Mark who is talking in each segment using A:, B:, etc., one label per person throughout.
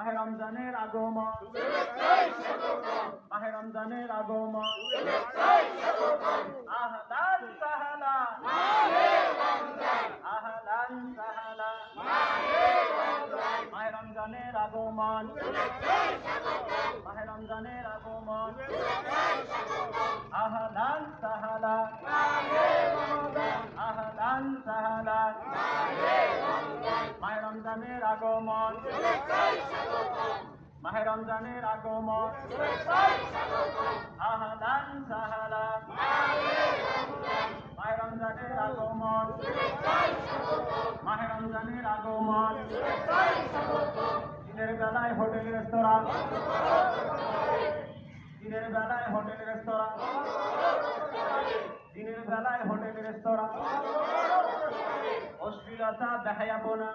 A: মাহে রমজানের আগমন। মাহে রমজানের আগমন। আহলান সাহালা। আহলান সাহালা। মাহে রমজানের আগমন। মাহে রমজানের আগমন। আহলান সাহালা। আহলান সাহালা। রমজানের আগমন। মাহে রমজানের আগমন। আহলান সাহালা। রমজানের আগমন। মাহে রমজানের আগমন। দিনের বেলায় হোটেল, রেস্তোরাঁ। দিনের বেলায় হোটেল, রেস্তোরাঁ। দিনের বেলায় হোটেল রেস্তোরাঁ অশ্লীলতা দেখায়াপনা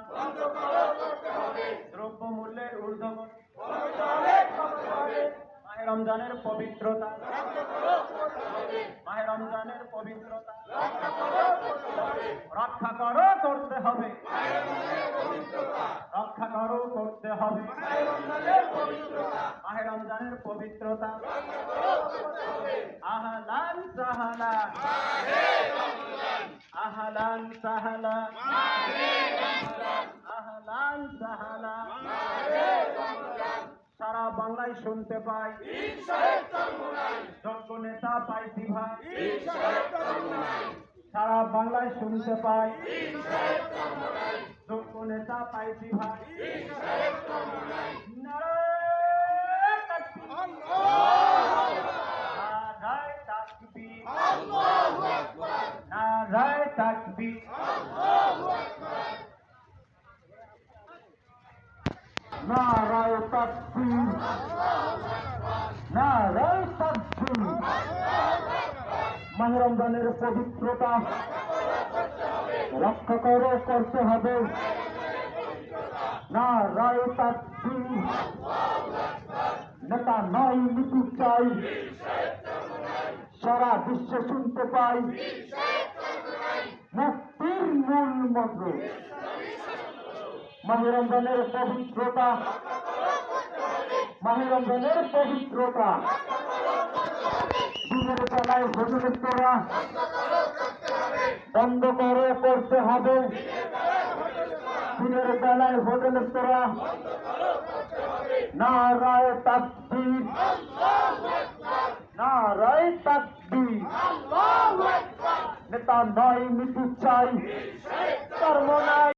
A: দ্রব্য মূল্যের ঊর্ধ্বগতি মাহে রমজানের পবিত্রতা। মাহে রমজানের পবিত্রতা। রক্ষা করো, করতে হবে। রক্ষা করো, করতে হবে। মাহে রমজানের পবিত্রতা। আহলান সাহালা। আহলান সাহালা। সারা বাংলায় শুনতে পাই। যোগ্য নেতা পাইছি ভাই সারা বাংলায় শুনতে পাই। যোগ্য নেতা পাইছি ভাই। নারায় তাকবীর। নারায় তাকবীর। নারায় তাকবীর। নারায় তাকবীর। মাহে রমজানের পবিত্রতা রক্ষা করে, করতে হবে না রায় তাকবীর নেতা নয় নীতি চাই সারা বিশ্বে শুনতে পাই মুক্তির মূল মন্ত্র মাহে রমজানের পবিত্রতা। মাহে রমজানের পবিত্রতা। দিনের বেলায় হোটেলের তোরা বন্ধ করে করতে হবে। দিনের বেলায় হোটেলের তোরা না রায় তাকবীর। না রায় তাকবীর। নেতা নয় নীতি চাই। কর্ম নাই